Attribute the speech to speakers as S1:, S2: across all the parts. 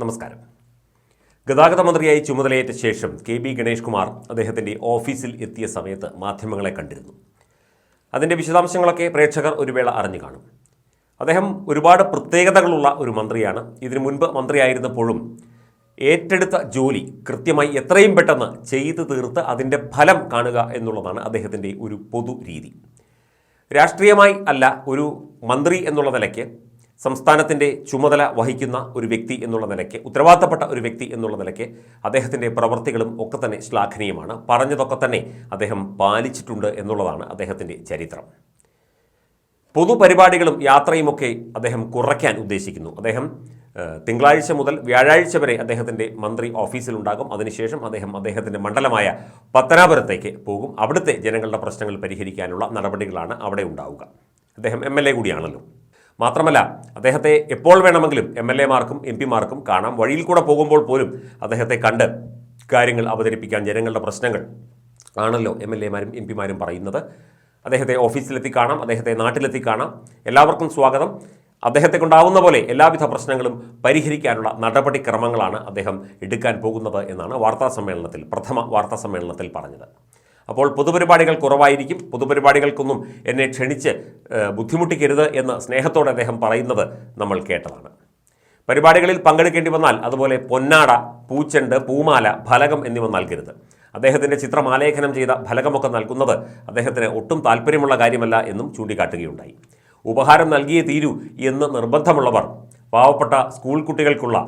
S1: നമസ്കാരം. ഗതാഗത മന്ത്രിയായി ചുമതലയേറ്റ ശേഷം കെ ബി ഗണേഷ് കുമാർ അദ്ദേഹത്തിന്റെ ഓഫീസിൽ എത്തിയ സമയത്ത് മാധ്യമങ്ങളെ കണ്ടിരുന്നു. അതിന്റെ വിശദാംശങ്ങളൊക്കെ പ്രേക്ഷകർ ഒരു വേള അറിഞ്ഞു കാണും. അദ്ദേഹം ഒരുപാട് പ്രത്യേകതകളുള്ള ഒരു മന്ത്രിയാണ്. ഇതിനു മുൻപ് മന്ത്രിയായിരുന്നപ്പോഴും ഏറ്റെടുത്ത ജോലി കൃത്യമായി എത്രയും പെട്ടെന്ന് ചെയ്തു തീർത്ത് അതിന്റെ ഫലം കാണുക എന്നുള്ളതാണ് അദ്ദേഹത്തിന്റെ ഒരു പൊതു രീതി. രാഷ്ട്രീയമായി അല്ല ഒരു മന്ത്രി എന്നുള്ള നിലയ്ക്ക് സംസ്ഥാനത്തിന്റെ ചുമതല വഹിക്കുന്ന ഒരു വ്യക്തി എന്നുള്ള നിലയ്ക്ക് ഉത്തരവാദിത്തപ്പെട്ട ഒരു വ്യക്തി എന്നുള്ള നിലയ്ക്ക് അദ്ദേഹത്തിന്റെ പ്രവൃത്തികളും ഒക്കെ തന്നെ ശ്ലാഘനീയമാണ്. പറഞ്ഞതൊക്കെ തന്നെ അദ്ദേഹം പാലിച്ചിട്ടുണ്ട് എന്നുള്ളതാണ് അദ്ദേഹത്തിന്റെ ചരിത്രം. പൊതുപരിപാടികളും യാത്രയുമൊക്കെ അദ്ദേഹം കുറയ്ക്കാൻ ഉദ്ദേശിക്കുന്നു. അദ്ദേഹം തിങ്കളാഴ്ച മുതൽ വ്യാഴാഴ്ച വരെ അദ്ദേഹത്തിന്റെ മന്ത്രി ഓഫീസിലുണ്ടാകും. അതിനുശേഷം അദ്ദേഹം അദ്ദേഹത്തിന്റെ മണ്ഡലമായ പത്തനാപുരത്തേക്ക് പോകും. അവിടുത്തെ ജനങ്ങളുടെ പ്രശ്നങ്ങൾ പരിഹരിക്കാനുള്ള നടപടികളാണ് അവിടെ ഉണ്ടാവുക. അദ്ദേഹം എം എൽ എ കൂടിയാണല്ലോ. മാത്രമല്ല അദ്ദേഹത്തെ എപ്പോൾ വേണമെങ്കിലും എം എൽ എമാർക്കും എം പിമാർക്കും കാണാം. വഴിയിൽ കൂടെ പോകുമ്പോൾ പോലും അദ്ദേഹത്തെ കണ്ട് കാര്യങ്ങൾ അവതരിപ്പിക്കാൻ ജനങ്ങളുടെ പ്രശ്നങ്ങൾ ആണല്ലോ എം എൽ എമാരും എം പിമാരും പറയുന്നത്. അദ്ദേഹത്തെ ഓഫീസിലെത്തി കാണാം അദ്ദേഹത്തെ നാട്ടിലെത്തി കാണാം. എല്ലാവർക്കും സ്വാഗതം. അദ്ദേഹത്തെ കൊണ്ടാവുന്ന പോലെ എല്ലാവിധ പ്രശ്നങ്ങളും പരിഹരിക്കാനുള്ള നടപടിക്രമങ്ങളാണ് അദ്ദേഹം എടുക്കാൻ പോകുന്നത് എന്നാണ് വാർത്താ സമ്മേളനത്തിൽ പ്രഥമ വാർത്താ സമ്മേളനത്തിൽ പറഞ്ഞത്. അപ്പോൾ പൊതുപരിപാടികൾ കുറവായിരിക്കും. പൊതുപരിപാടികൾക്കൊന്നും എന്നെ ക്ഷണിച്ച് ബുദ്ധിമുട്ടിക്കരുത് എന്ന് സ്നേഹത്തോടെ അദ്ദേഹം പറയുന്നത് നമ്മൾ കേട്ടതാണ്. പരിപാടികളിൽ പങ്കെടുക്കേണ്ടി വന്നാൽ അതുപോലെ പൊന്നാട പൂച്ചെണ്ട് പൂമാല ഫലകം എന്നിവ നൽകരുത്. അദ്ദേഹത്തിന്റെ ചിത്രം ആലേഖനം ചെയ്ത ഫലകമൊക്കെ നൽകുന്നത് അദ്ദേഹത്തിന് ഒട്ടും താല്പര്യമുള്ള കാര്യമല്ല എന്നും ചൂണ്ടിക്കാട്ടുകയുണ്ടായി. ഉപഹാരം നൽകിയേ തീരൂ എന്ന് നിർബന്ധമുള്ളവർ പാവപ്പെട്ട സ്കൂൾ കുട്ടികൾക്കുള്ള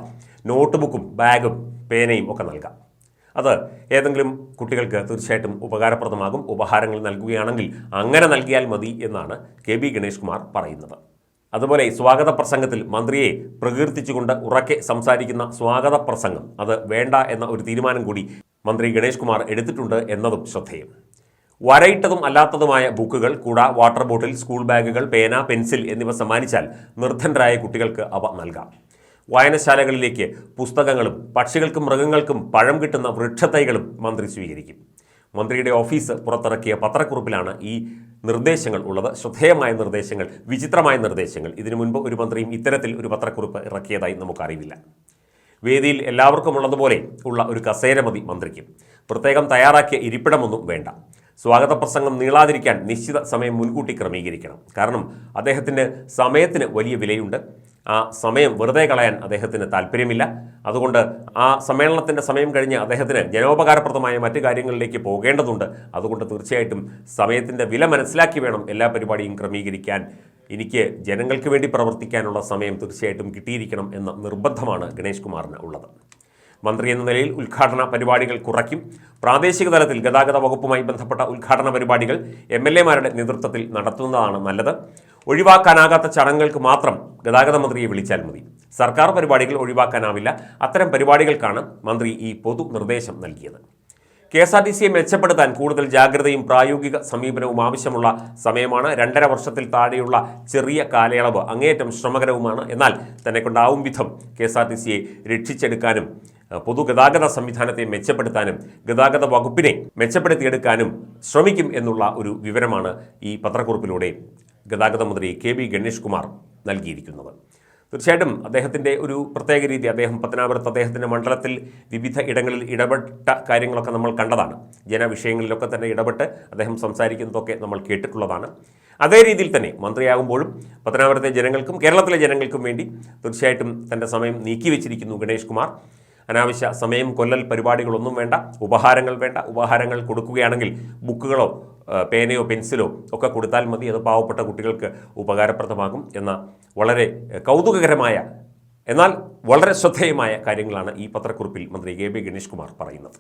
S1: നോട്ട്ബുക്കും ബാഗും പേനയും ഒക്കെ നൽകാം. അത് ഏതെങ്കിലും കുട്ടികൾക്ക് തീർച്ചയായിട്ടും ഉപകാരപ്രദമാകും ഉപഹാരങ്ങൾ നൽകുകയാണെങ്കിൽ അങ്ങനെ നൽകിയാൽ മതി എന്നാണ് കെ ബി ഗണേഷ് കുമാർ പറയുന്നത്. അതുപോലെ സ്വാഗത പ്രസംഗത്തിൽ മന്ത്രിയെ പ്രകീർത്തിച്ചുകൊണ്ട് ഉറക്കെ സംസാരിക്കുന്ന സ്വാഗത പ്രസംഗം അത് വേണ്ട എന്ന ഒരു തീരുമാനം കൂടി മന്ത്രി ഗണേഷ് കുമാർ എടുത്തിട്ടുണ്ട് എന്നതും ശ്രദ്ധേയം. വരയിട്ടതും അല്ലാത്തതുമായ ബുക്കുകൾ കൂട വാട്ടർ ബോട്ടിൽ സ്കൂൾ ബാഗുകൾ പേന പെൻസിൽ എന്നിവ സമ്മാനിച്ചാൽ നിർദ്ധനരായ കുട്ടികൾക്ക് അവ നൽകാം. വായനശാലകളിലേക്ക് പുസ്തകങ്ങളും പക്ഷികൾക്കും മൃഗങ്ങൾക്കും പഴം കിട്ടുന്ന വൃക്ഷത്തൈകളും മന്ത്രി സ്വീകരിക്കും. മന്ത്രിയുടെ ഓഫീസ് പുറത്തിറക്കിയ പത്രക്കുറിപ്പിലാണ് ഈ നിർദ്ദേശങ്ങൾ ഉള്ളത്. ശ്രദ്ധേയമായ നിർദ്ദേശങ്ങൾ വിചിത്രമായ നിർദ്ദേശങ്ങൾ. ഇതിനു മുൻപ് ഒരു മന്ത്രിയും ഇത്തരത്തിൽ ഒരു പത്രക്കുറിപ്പ് ഇറക്കിയതായി നമുക്കറിയില്ല വേദിയിൽ എല്ലാവർക്കും ഉള്ളതുപോലെ ഉള്ള ഒരു കസേര മതി മന്ത്രിക്ക്. പ്രത്യേകം തയ്യാറാക്കിയ ഇരിപ്പിടമൊന്നും വേണ്ട. സ്വാഗത പ്രസംഗം നീളാതിരിക്കാൻ നിശ്ചിത സമയം മുൻകൂട്ടി ക്രമീകരിക്കണം. കാരണം അദ്ദേഹത്തിന് സമയത്തിന് വലിയ വിലയുണ്ട്. ആ സമയം വെറുതെ കളയാൻ അദ്ദേഹത്തിന് താല്പര്യമില്ല. അതുകൊണ്ട് ആ സമ്മേളനത്തിന്റെ സമയം കഴിഞ്ഞ് അദ്ദേഹത്തിന് ജനോപകാരപ്രദമായ മറ്റു കാര്യങ്ങളിലേക്ക് പോകേണ്ടതുണ്ട്. അതുകൊണ്ട് തീർച്ചയായിട്ടും സമയത്തിന്റെ വില മനസ്സിലാക്കി വേണം എല്ലാ പരിപാടിയും ക്രമീകരിക്കാൻ. എനിക്ക് ജനങ്ങൾക്ക് വേണ്ടി പ്രവർത്തിക്കാനുള്ള സമയം തീർച്ചയായിട്ടും കിട്ടിയിരിക്കണം എന്ന നിർബന്ധമാണ് ഗണേഷ് കുമാറിന് ഉള്ളത്. മന്ത്രി എന്ന നിലയിൽ ഉദ്ഘാടന പരിപാടികൾ കുറയ്ക്കും. പ്രാദേശിക തലത്തിൽ ഗതാഗത വകുപ്പുമായി ബന്ധപ്പെട്ട ഉദ്ഘാടന പരിപാടികൾ എം എൽ എമാരുടെ നേതൃത്വത്തിൽ നടത്തുന്നതാണ് നല്ലത്. ഒഴിവാക്കാനാകാത്ത ചടങ്ങുകൾക്ക് മാത്രം ഗതാഗത മന്ത്രിയെ വിളിച്ചാൽ മതി. സർക്കാർ പരിപാടികൾ ഒഴിവാക്കാനാവില്ല. അത്തരം പരിപാടികൾക്കാണ് മന്ത്രി ഈ പൊതു നിർദ്ദേശം നൽകിയത്. കെ എസ് ആർ ടി സിയെ മെച്ചപ്പെടുത്താൻ കൂടുതൽ ജാഗ്രതയും പ്രായോഗിക സമീപനവും ആവശ്യമുള്ള സമയമാണ്. രണ്ടര വർഷത്തിൽ താഴെയുള്ള ചെറിയ കാലയളവ് അങ്ങേയറ്റം ശ്രമകരവുമാണ്. എന്നാൽ തന്നെ കൊണ്ടാവും വിധം കെ എസ് ആർ ടി സിയെ രക്ഷിച്ചെടുക്കാനും പൊതുഗതാഗത സംവിധാനത്തെ മെച്ചപ്പെടുത്താനും ഗതാഗത വകുപ്പിനെ മെച്ചപ്പെടുത്തിയെടുക്കാനും ശ്രമിക്കും എന്നുള്ള ഒരു വിവരമാണ് ഈ പത്രക്കുറിപ്പിലൂടെ ഗതാഗത മന്ത്രി കെ ബി ഗണേഷ് കുമാർ നൽകിയിരിക്കുന്നത്. തീർച്ചയായിട്ടും അദ്ദേഹത്തിന്റെ ഒരു പ്രത്യേക രീതി അദ്ദേഹം പത്തനാപുരത്ത് അദ്ദേഹത്തിന്റെ മണ്ഡലത്തിൽ വിവിധ ഇടങ്ങളിൽ ഇടപെട്ട കാര്യങ്ങളൊക്കെ നമ്മൾ കണ്ടതാണ്. ജനവിഷയങ്ങളിലൊക്കെ തന്നെ ഇടപെട്ട് അദ്ദേഹം സംസാരിക്കുന്നതൊക്കെ നമ്മൾ കേട്ടിട്ടുള്ളതാണ്. അതേ രീതിയിൽ തന്നെ മന്ത്രിയാകുമ്പോഴും പത്തനാപുരത്തെ ജനങ്ങൾക്കും കേരളത്തിലെ ജനങ്ങൾക്കും വേണ്ടി തീർച്ചയായിട്ടും തന്റെ സമയം നീക്കിവെച്ചിരിക്കുന്നു ഗണേഷ് കുമാർ. അനാവശ്യ സമയം കൊല്ലൽ പരിപാടികളൊന്നും വേണ്ട ഉപഹാരങ്ങൾ വേണ്ട ഉപഹാരങ്ങൾ കൊടുക്കുകയാണെങ്കിൽ ബുക്കുകളോ പേനയോ പെൻസിലോ ഒക്കെ കൊടുത്താൽ മതി. അത് പാവപ്പെട്ട കുട്ടികൾക്ക് ഉപകാരപ്രദമാകും എന്ന വളരെ കൗതുകകരമായ എന്നാൽ വളരെ ശ്രദ്ധേയമായ കാര്യങ്ങളാണ് ഈ പത്രക്കുറിപ്പിൽ മന്ത്രി കെ ബി ഗണേഷ് കുമാർ പറയുന്നത്.